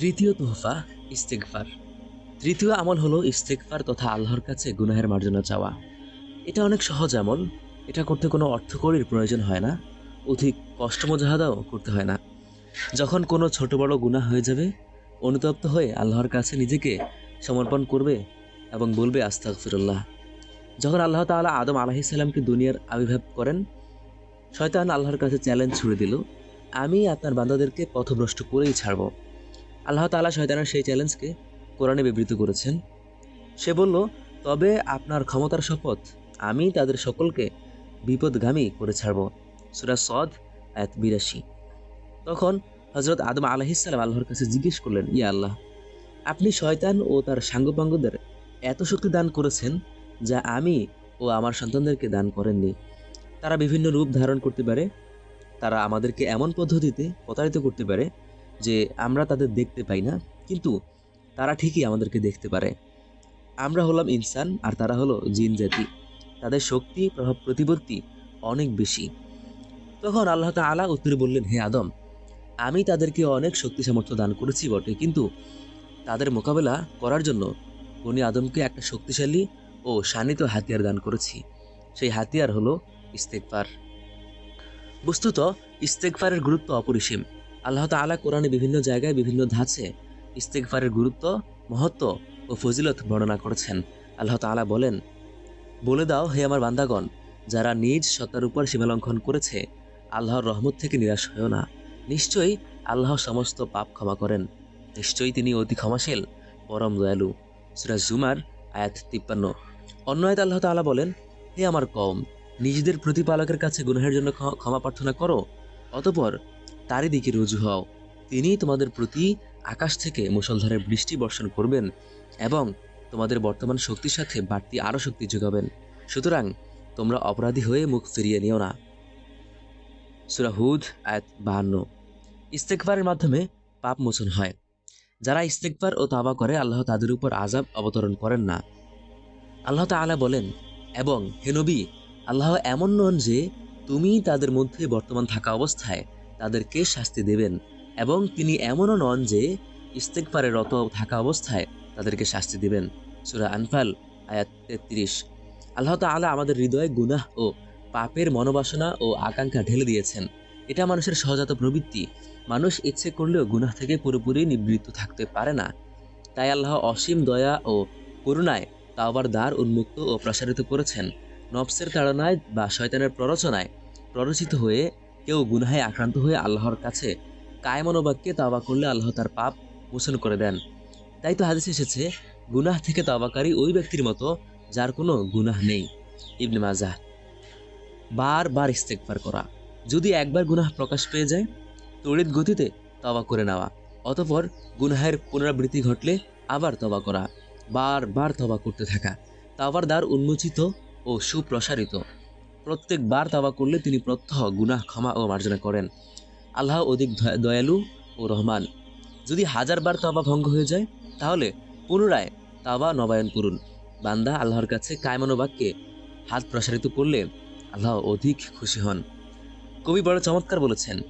তৃতীয় তোহফা ইস্তেকফার তৃতীয় আমল হলো ইস্তেকফার তথা আল্লাহর কাছে গুনাহের মার্জনা চাওয়া। এটা অনেক সহজ আমল, এটা করতে কোনো অর্থকরীর প্রয়োজন হয় না, অধিক কষ্ট মোজাহাদাও করতে হয় না। যখন কোনো ছোট বড় গুনাহ হয়ে যাবে, অনুতপ্ত হয়ে আল্লাহর কাছে নিজেকে সমর্পণ করবে এবং বলবে আস্তাক ফিরুল্লাহ যখন আল্লাহ তাআলা আদম আলাহিসাল্লামকে দুনিয়ার আবির্ভাব করেন, শয়তান আল্লাহর কাছে চ্যালেঞ্জ ছুড়ে দিল, আমি আপনার বান্দাদেরকে পথভ্রষ্ট করেই ছাড়ব। আল্লাহ তালা শয়তানের সেই চ্যালেঞ্জকে কোরআনে বিবৃত করেছেন। সে বলল, তবে আপনার ক্ষমতার শপথ, আমি তাদের সকলকে বিপদগামী করে ছাড়ব। সুরা সদ, আয়াত বিরাশি। তখন হজরত আদম আলাহিসাল্লাম আল্লাহর কাছে জিজ্ঞেস করলেন, ইয়া আল্লাহ, আপনি শয়তান ও তার সাঙ্গপাঙ্গদের এত শক্তি দান করেছেন যা আমি ও আমার সন্তানদেরকে দান করেননি। তারা বিভিন্ন রূপ ধারণ করতে পারে, তারা আমাদেরকে এমন পদ্ধতিতে প্রতারিত করতে পারে যে আমরা তাদের দেখতে পাই না, কিন্তু তারা ঠিকই আমাদেরকে দেখতে পারে। আমরা হলাম ইনসান আর তারা হলো জিন জাতি। তাদের শক্তি, প্রভাব প্রতিপত্তি অনেক বেশি। তখন আল্লাহ তাআলা উত্তরে বললেন, হে আদম, আমি তাদেরকে অনেক শক্তি সামর্থ্য দান করেছি বটে, কিন্তু তাদের মোকাবেলা করার জন্য বনি আদমকে একটা শক্তিশালী ও শানিত হাতিয়ার দান করেছি। সেই হাতিয়ার হলো ইস্তেকফার বস্তুত ইস্তেকফারের গুরুত্ব অপরিসীম। আল্লাহ তাআলা কোরআনে বিভিন্ন জায়গায় বিভিন্ন ধাঁচে ইস্তেকফারের গুরুত্ব, মহত্ব ও ফজিলত বর্ণনা করেছেন। আল্লাহ তাআলা বলেন, বলে দাও হে আমার বান্দাগণ, যারা নিজ সত্তার উপর সীমালঙ্ঘন করেছে, আল্লাহর রহমত থেকে নিরাশ হয়েও না। নিশ্চয়ই আল্লাহ সমস্ত পাপ ক্ষমা করেন। নিশ্চয়ই তিনি অতি ক্ষমাশীল, পরম দয়ালু। সুরাজ জুমার আয়াত তিপ্পান্ন। অন্য আয়াত আল্লাহ তাআলা বলেন, হে আমার কম নিজেদের প্রতিপালকের কাছে গুনাহের জন্য ক্ষমা প্রার্থনা করো, অতপর তারই দিকে রুজু হও। তিনি তোমাদের প্রতি আকাশ থেকে মুষলধারে বৃষ্টি বর্ষণ করবেন এবং তোমাদের বর্তমান শক্তির সাথে বাড়তি আরও শক্তি যোগাবেন। সুতরাং তোমরা অপরাধী হয়ে মুখ ফিরিয়ে নিও না। সুরা হুদ, আয়াত বাহান্ন। ইস্তেকবারের মাধ্যমে পাপ মোচন হয়। যারা ইস্তেকবার ও তাবা করে, আল্লাহ তাদের উপর আজাব অবতরণ করেন না। আল্লাহ তাআলা বলেন, এবং হেনবি আল্লাহ এমন নন যে তুমি তাদের মধ্যে বর্তমান থাকা অবস্থায় তাদেরকে শাস্তি দেবেন। এবং তিনি এমনও নন যে ইস্তেকবারে রত থাকা অবস্থায় তাদেরকে শাস্তি দেবেন। সুরা আনফাল, আয়াত তেত্রিশ। আল্লাহ তাআলা আমাদের হৃদয়ে গুনাহ ও পাপের মনোবাসনা ও আকাঙ্ক্ষা ঢেলে দিয়েছেন। এটা মানুষের সহজাত প্রবৃত্তি। মানুষ ইচ্ছে করলেও গুনাহ থেকে পুরোপুরি নিবৃত্ত থাকতে পারে না। তাই আল্লাহ অসীম দয়া ও করুণায় তাওবার দ্বার উন্মুক্ত ও প্রসারিত করেছেন। নফসের তাড়নায় বা শয়তানের প্ররোচনায় প্ররোচিত হয়ে কেউ গুনাহে আক্রান্ত হয়ে আল্লাহর কাছে কায়মনোবাক্যে তাওবা করলে আল্লাহ তার পাপ মোচন করে দেন। তাই তো হাদিসে এসেছে, গুনাহ থেকে তাওবাকারী ওই ব্যক্তির মতো যার কোনো গুনাহ নেই। ইবনে মাজাহ, বারবার ইস্তেকবার করা। যদি একবার গুনাহ প্রকাশ পেয়ে যায় তড়িৎ গতিতে তবা করে নেওয়া। অতপর গুনাহের পুনরাবৃত্তি ঘটলে আবার তবা করা। বারবার তবা করতে থাকা। তাওবার দ্বার উন্মোচিত ও সুপ্রসারিত। প্রত্যেকবার তাওবা করলে তিনি প্রত্যহ গুনাহ ক্ষমা ও মার্জনা করেন। আল্লাহ অধিক দয়া- দয়ালু ও রহমান। যদি হাজারবার তাওবা ভঙ্গ হয়ে যায়, তাহলে পুনরায় তাওবা নবায়ন করুন। বান্দা আল্লাহর কাছে কায়মনোবাক্যে হাত প্রসারিত করলে আল্লাহ অধিক খুশি হন। কবি বড় চমৎকার বলেছেন,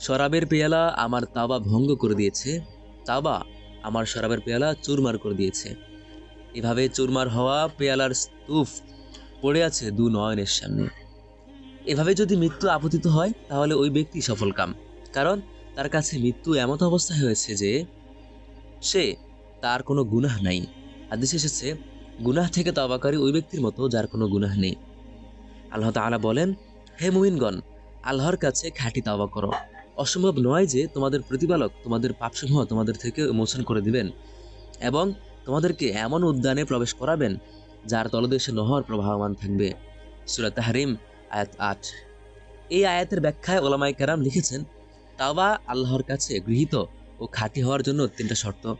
শরাবের পেয়ালা আমার তাওবা ভঙ্গ করে দিয়েছে, তাওবা আমার শরাবের পেয়ালা চুরমার করে দিয়েছে। এভাবে চুরমার হওয়া পেয়ালার স্তূপ পড়ে আছে দু নয়নের সামনে। এভাবে যদি মৃত্যু আপতিত হয়, তাহলে ওই ব্যক্তি সফল কাম। কারণ তার কাছে মৃত্যু এমত অবস্থায় হয়েছে যে, সে তার কোনো গুনাহ নাই। আদেশ এসেছে, গুনাহ থেকে তবাকারী ওই ব্যক্তির মতো যার কোনো গুনাহ নেই। আল্লাহ তাআলা বলেন, হে মুমিনগণ, আল্লাহর কাছে খাঁটি তাওবা করো। অসম্ভব নয় যে তোমাদের প্রতিপালক তোমাদের পাপসমূহ তোমাদের থেকে মোচন করে দিবেন এবং তোমাদেরকে এমন উদ্যানে প্রবেশ করাবেন যার তলদেশে নহর প্রবাহমান থাকবে। সুরা তাহরিম, আয়াত আট। এই আয়াতের ব্যাখ্যায় ওলামাই কারাম লিখেছেন, তাওবা আল্লাহর কাছে গৃহীত ও খাঁটি হওয়ার জন্য তিনটা শর্ত।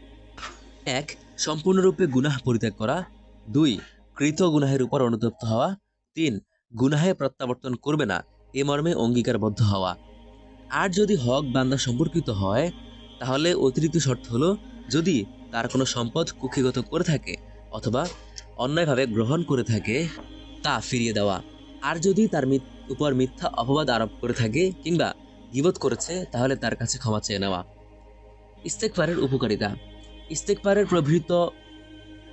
এক, সম্পূর্ণরূপে গুনাহ পরিত্যাগ করা। দুই, কৃত গুনাহের উপর অনুতপ্ত হওয়া। তিন, গুনাহে প্রত্যাবর্তন করবে না, এ মর্মে অঙ্গীকারবদ্ধ হওয়া। আর যদি হক বান্দা সম্পর্কিত হয়, তাহলে অতিরিক্ত শর্ত হলো, যদি তার কোনো সম্পদ কুক্ষিগত করে থাকে অথবা অন্যায়ভাবে গ্রহণ করে থাকে, তা ফিরিয়ে দেওয়া। আর যদি তার উপর মিথ্যা অপবাদ আরোপ করে থাকে কিংবা গিবত করেছে, তাহলে তার কাছে ক্ষমা চেয়ে নেওয়া। ইস্তেকফারের উপকারিতা। ইস্তেকফারের প্রভৃত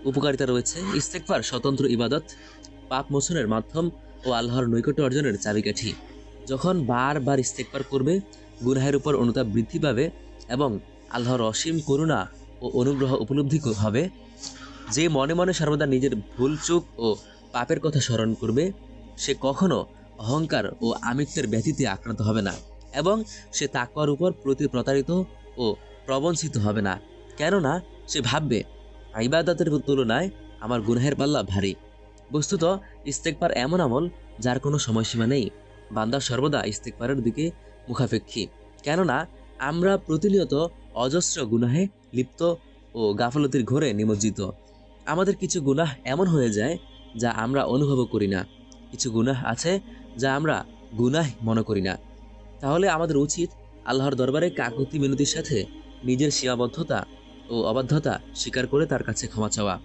উপকারিতা রয়েছে ইস্তেকফার, স্বতন্ত্র ইবাদত, পাপ মোচনের মাধ্যম ও আল্লাহর নৈকট্য অর্জনের চাবিকাঠি। যখন বারবার ইস্তেকফার করবে, গুনাহের উপর অনুতাপ বৃদ্ধি পাবে এবং আল্লাহর অসীম করুণা ও অনুগ্রহ উপলব্ধি হবে যে মনে মনে সর্বদা নিজের ভুল চুক ও পাপের কথা স্মরণ করবে, সে কখনো অহংকার ও আমিত্বের ব্যথিতে আক্রান্ত হবে না এবং সে তাকওয়ার উপর প্রতি প্রতারিত ও প্রবঞ্চিত হবে না। কেননা সে ভাববে, ইবাদতের তুলনায় আমার গুনাহের পাল্লা ভারী। বস্তুত ইস্তেকবার এমন আমল যার কোনো সময়সীমা নেই। বান্দা সর্বদা ইস্তেকবারের দিকে মুখাপেক্ষী। কেননা, আমরা প্রতিনিয়ত অজস্র গুনাহে লিপ্ত ও গাফলতির ঘোরে নিমজ্জিত। আমাদের কিছু গুনাহ এমন হয়ে যায় যা আমরা অনুভবও করি না। কিছু গুনাহ আছে যা আমরা গুনাহ মনে করি না। তাহলে আমাদের উচিত আল্লাহর দরবারে কাকুতি মিনতির সাথে নিজের সীমাবদ্ধতা ও অবাধ্যতা স্বীকার করে তার কাছে ক্ষমা চাওয়া।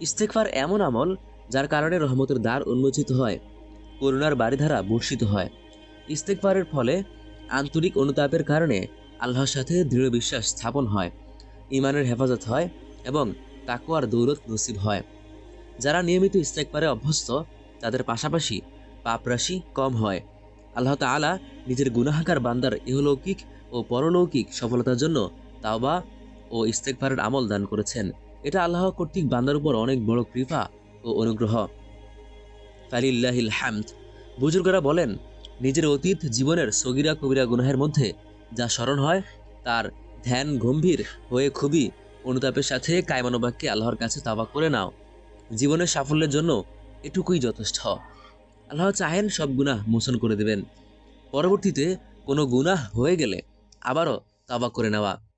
ইস্তেকফার এমন আমল যার কারণে রহমতের দ্বার উন্মোচিত হয়, করুণার বাড়িধারা বর্ষিত হয়। ইস্তেকফারের ফলে আন্তরিক অনুতাপের কারণে আল্লাহর সাথে দৃঢ় বিশ্বাস স্থাপন হয় ইমানের হেফাজত হয় এবং তাকুয়ার দৌলত নসিব হয়। যারা নিয়মিত ইস্তেকবারে অভ্যস্ত, তাদের পাশাপাশি পাপরাশি কম হয়। আল্লাহ তাআলা নিজের গুনাহাকার বান্দার ইহলৌকিক ও পরলৌকিক সফলতার জন্য তাওবা ও ইস্তেকবারের আমল দান করেছেন। এটা আল্লাহ কর্তৃক বান্দার উপর অনেক বড় কৃপা ও অনুগ্রহ। ফালিল্লাহিল হামদ। বুজুর্গরা বলেন, নিজের অতীত জীবনের সগিরা কবিরা গুনাহের মধ্যে যা স্মরণ হয়, তার ধ্যান গম্ভীর হয়ে খুবই অনুতাপের সাথে কায়মানোবাক্যে আল্লাহর কাছে তাওবা করে নাও। জীবনের সাফল্যের জন্য এটুকুই যথেষ্ট। আল্লাহ চাহেন সব গুনাহ মোচন করে দেবেন। পরবর্তীতে কোনো গুনাহ হয়ে গেলে আবারও তাওবা করে নেওয়া।